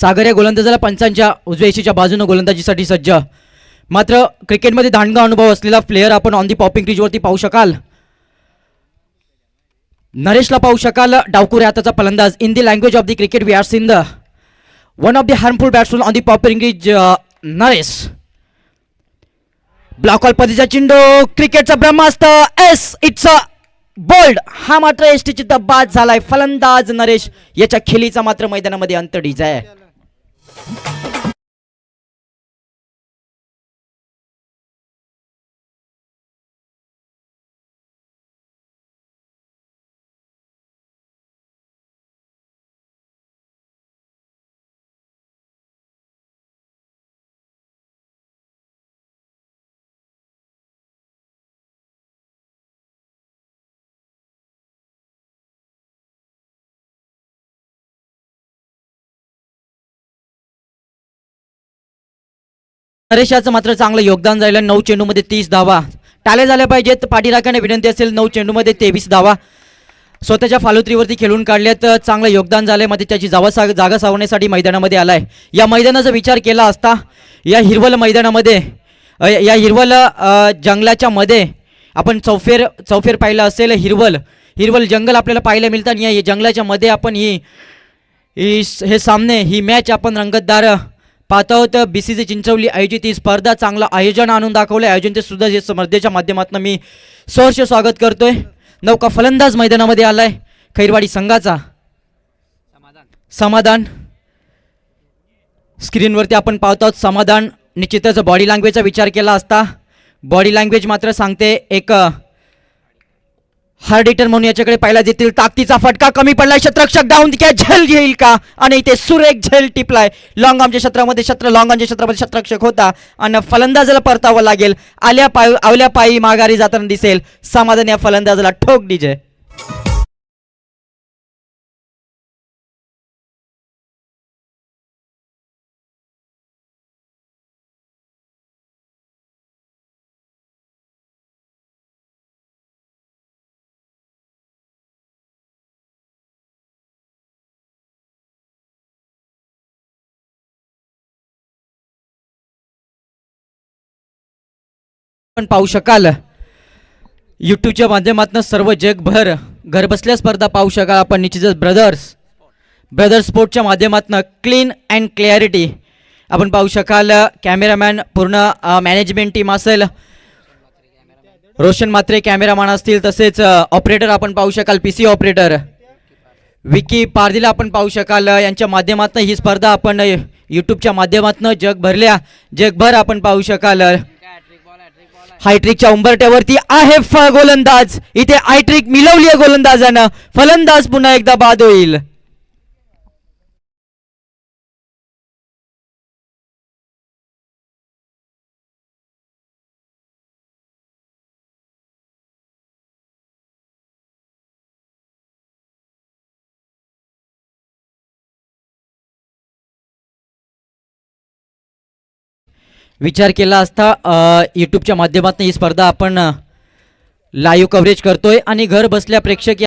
सागर या गोलंदाजाला पंचांच्या उजव्याशीच्या बाजूनं गोलंदाजीसाठी सज्ज. मात्र क्रिकेटमध्ये दांडगा अनुभव असलेला प्लेअर आपण ऑन दी पॉपिंग क्रीजवरती पाहू शकाल. नरेशला पाहू शकाल. डावकुरे हाताचा फलंदाज. In the language of the cricket we are seen the one of the harmful batsman on the popping crease Naresh blockhole पदीचा चिंडो क्रिकेटचा ब्रह्मास्त्र एस इट्स अ बोल्ड हा मात्र एस टी बाद झालाय. फलंदाज नरेश याच्या खेळीचा मात्र मैदानामध्ये अंत डिझाय. नरेशाचं मात्र चांगलं योगदान झालं नऊ चेंडूमध्ये तीस धावा. टाळे झाल्या पाहिजेत. पाठीराखाने विनंती असेल नऊ चेंडूमध्ये तेवीस धावा. स्वतःच्या फालुत्रीवरती खेळून काढल्यात. चांगलं योगदान झालं मध्ये त्याची जावा सा जागा सावण्यासाठी मैदानामध्ये आलाय. या मैदानाचा विचार केला असता या हिरवल मैदानामध्ये या हिरवल जंगलाच्या मध्ये आपण चौफेर चौफेर पाहिलं असेल. हिरवल हिरवल जंगल आपल्याला पाहायला मिळतं आणि या जंगलाच्या मध्ये आपण ही ही हे सामने ही मॅच आपण रंगतदार पाहत आहोत बी सी सी चिंचवली आयोजित ही स्पर्धा चांगलं आयोजन आणून दाखवलं आयोजन ते सुद्धा या स्पर्धेच्या माध्यमातून मी सहर्ष स्वागत करतोय. नौका फलंदाज मैदानामध्ये आलाय. खैरवाडी संघाचा समाधान. स्क्रीनवरती आपण पाहतो आहोत समाधान. निश्चितच बॉडी लँग्वेजचा विचार केला असता. बॉडी लँग्वेज मात्र सांगते एक हार्ड म्हणून याच्याकडे पाहिला देतील ताकदीचा फटका कमी पडलाय. शत्रक्षक डाऊन काय झेल घेईल का? आणि इथे सुरेख झेल टिपलाय. लॉंग आमच्या क्षेत्रामध्ये शत्र लॉंग आमच्या क्षेत्रामध्ये शत्रक्षक होता. आणि फलंदाजाला परतावं लागेल. आल्या पाय आवल्या पायी माघारी जाताना दिसेल. समाधान या फलंदाजाला ठोक डीजे आपण पाहू शकाल. यूट्यूबच्या माध्यमातून सर्व जगभर घरबसल्या स्पर्धा पाहू शकाल आपण निश्चितच ब्रदर्स. ब्रदर्स स्पोर्टच्या माध्यमातून क्लीन अँड क्लॅरिटी. आपण पाहू शकाल कॅमेरामॅन पूर्ण मॅनेजमेंट टीम असेल. रोशन मात्रे कॅमेरामॅन असतील तसेच ऑपरेटर आपण पाहू शकाल पी सी ऑपरेटर विकी पारदीला आपण पाहू शकाल यांच्या माध्यमातून ही स्पर्धा आपण यूट्यूबच्या माध्यमातून जगभरल्या जगभर आपण पाहू शकाल. हायट्रिकच्या उंबरट्यावरती आहे फ गोलंदाज. इथे हायट्रिक मिळवली आहे गोलंदाजानं. फलंदाज पुन्हा एकदा बाद होईल. विचार केला असता यूट्यूबच्या माध्यमातून ही स्पर्धा आपण लाईव्ह कव्हरेज करतोय. आणि घर बसल्या प्रेक्षक